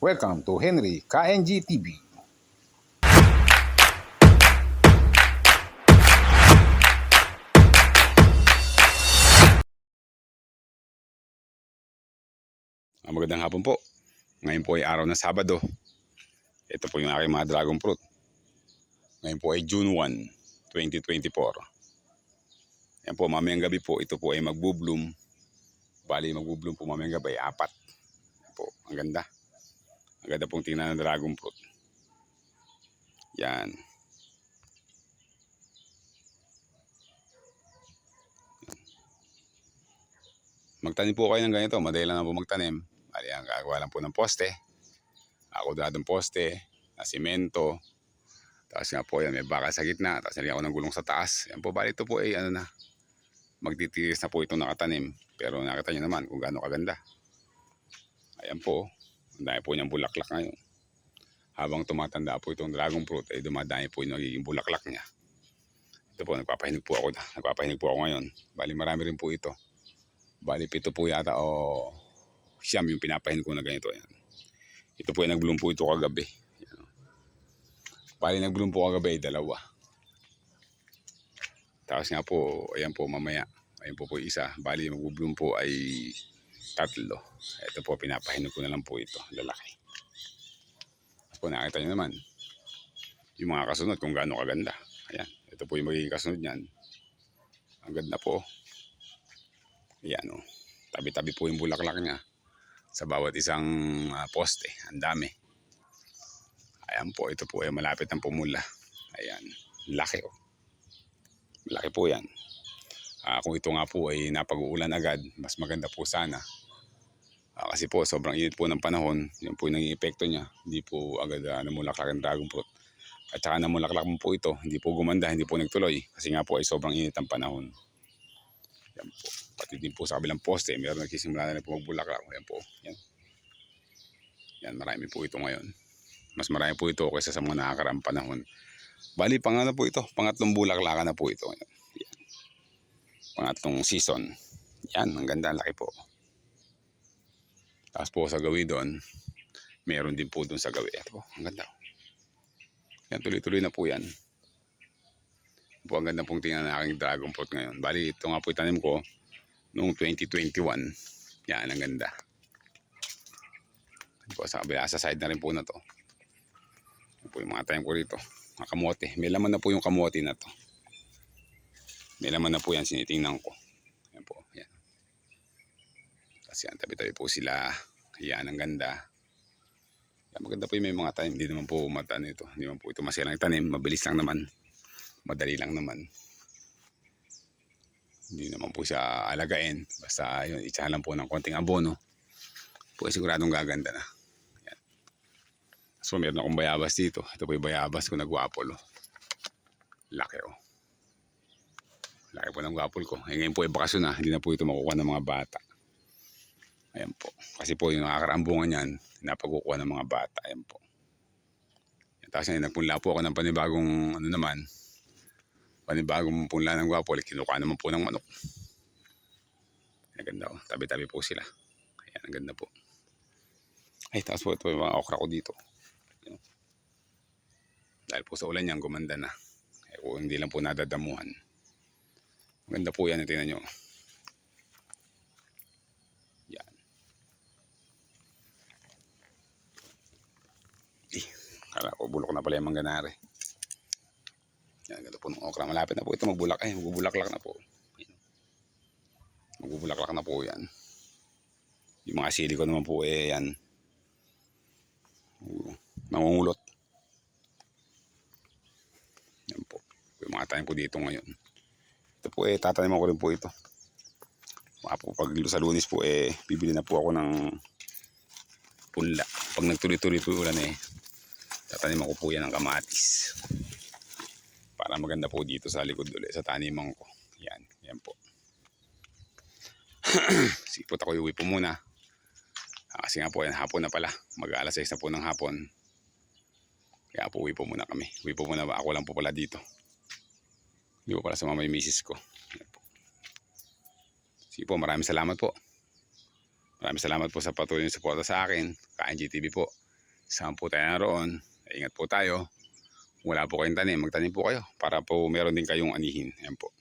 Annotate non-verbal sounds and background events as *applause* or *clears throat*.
Welcome to Henry KNG TV. Ah, Magandang hapon po. Ngayon po ay araw ng Sabado. Ito po yung aking mga dragon fruit. Ngayon po ay June 1, 2024. Yan po, mamayang gabi po, ito po ay magbubloom. Bali, magbubloom po mamayang gabi, apat. Yan po, ang ganda. Ganda pong tingnan ng dragon fruit. Yan. Magtanim po kayo ng ganito, madali lang po magtanim. Bali, ang gagawa lang po ng poste. Ako dadong poste, na simento. Tapos nga po yan, may bakal sa gitna. Tapos nalagyan ko ng gulong sa taas. Yan po, bali ito po ay ano na. Magtitiris na po itong nakatanim. Pero nakita nyo naman kung gaano kaganda. Ayan po. Dami po niyang bulaklak ngayon. Habang tumatanda po itong dragon fruit, ay dumadami po yung nagiging bulaklak niya. Ito po, nagpapahinig po ako. Nagpapahinig po ako ngayon. Bali, marami rin po ito. Bali, pito po yata o siyam yung pinapahin ko na ganito. Yan. Ito po yung nag-bloom po ito kagabi. Bali, nag-bloom po kagabi, dalawa. Tapos nga po, ayan po mamaya. Ayan po po isa. Bali, mag-bloom po ay tatlo. Ito po, pinapahinog ko na lang po ito. Lalaki. Tapos po, nakita nyo naman. Yung mga kasunod kung gaano kaganda. Ayan. Ito po yung magiging kasunod niyan. Ang ganda po. Ayan o. Tabi-tabi po yung bulaklak niya. Sa bawat isang ah, poste. Ang dami. Ayan po. Ito po ay malapit ng pumula. Ayan. Laki o. Malaki po yan. Ah, kung ito nga po ay napag-uulan agad, mas maganda po sana. Ah, kasi po, sobrang init po ng panahon. Yun po yung epekto niya. Hindi po agad uh, namulaklak ang dragon fruit. At saka namulaklak mo po ito. Hindi po gumanda, hindi po nagtuloy. Kasi nga po ay sobrang init ang panahon. Yan po. Pati din po sa kabilang poste, meron nagsisimula na po magbulaklak. Yan po. Yan. Yan, marami po ito ngayon. Mas marami po ito kaysa sa mga nakakaraang panahon. Bali, pang ano po ito? Pangatlong bulaklakan na po ito. Yan. Yan. Pangatlong season. Yan, ang ganda, laki po. Tapos po sa gawi doon, meron din po doon sa gawi. Ito po, ang ganda. Yan, tuloy-tuloy na po yan. Po, ang ganda pong tingnan ng aking dragon fruit ngayon. Bali, ito nga po itanim ko noong 2021. Yan, ang ganda. Yan po, sa kabila, sa side na rin po na to. Yan po yung mga tanim ko rito. Mga kamote. May laman na po yung kamote na to. May laman na po yan, sinitingnan ko. Yan po, yan. Tapos yan, tabi-tabi po sila. Yan, ang ganda. Yan, maganda po yung may mga tanim. Hindi naman po mata nito. Hindi naman po ito masilang tanim. Mabilis lang naman. Madali lang naman. Hindi naman po siya alagain. Basta yun, itsahan lang po ng konting abono. Po siguradong gaganda na. Yan. So meron akong bayabas dito. Ito po yung bayabas ko na guwapol. Oh. Laki oh. Laki po ng guwapol ko. Eh, ngayon po ay bakasyon na. Hindi na po ito makukuha ng mga bata. Ayan po. Kasi po yung nakakaraambungan yan, napakukuha ng mga bata. Ayan po. Tapos ngayon, nagpunla po ako ng panibagong ano naman, panibagong punla ng gwapo, kinukuha naman po ng manok. Ang ganda oh. Tabi-tabi po sila. Ayan, ang ganda po. Ay, tapos po ito yung mga okra ko dito. Ayan. Dahil po sa ulan yan, gumanda na. Eh, hindi lang po nadadamuhan. Ang ganda po yan, tingnan nyo. Yan. Eh, kala ko bulok na pala yung mangganare. Yan, ganda po ng okra. Malapit na po ito magbulak. Ay, magbubulaklak na po. Magbubulaklak na po yan. Yung mga sili ko naman po eh yan. Nangungulot. Yan po. Yung mga tanim ko dito ngayon. Ito po eh, tataniman ko rin po ito. Pag sa lunis po eh, bibili na po ako ng punla. Pag nagtuloy-tuloy po ulan eh, tataniman ko po yan ng kamatis. Para maganda po dito sa likod ulit, sa taniman ko. Yan, yan po. *clears throat* Sige po, ako iuwi po muna. Ah, kasi nga po, yan hapon na pala. Mag alas 6 na po ng hapon. Kaya po, uwi po muna kami. Uwi po muna, ako lang po pala dito. Hindi ko pala sumama yung misis ko. Sige po, maraming salamat po. Maraming salamat po sa patuloy na suporta sa akin. Kain GTV po. Saan po tayo naroon? Ingat po tayo. Wala po kayong tanim. Magtanim po kayo para po meron din kayong anihin. Ayan po.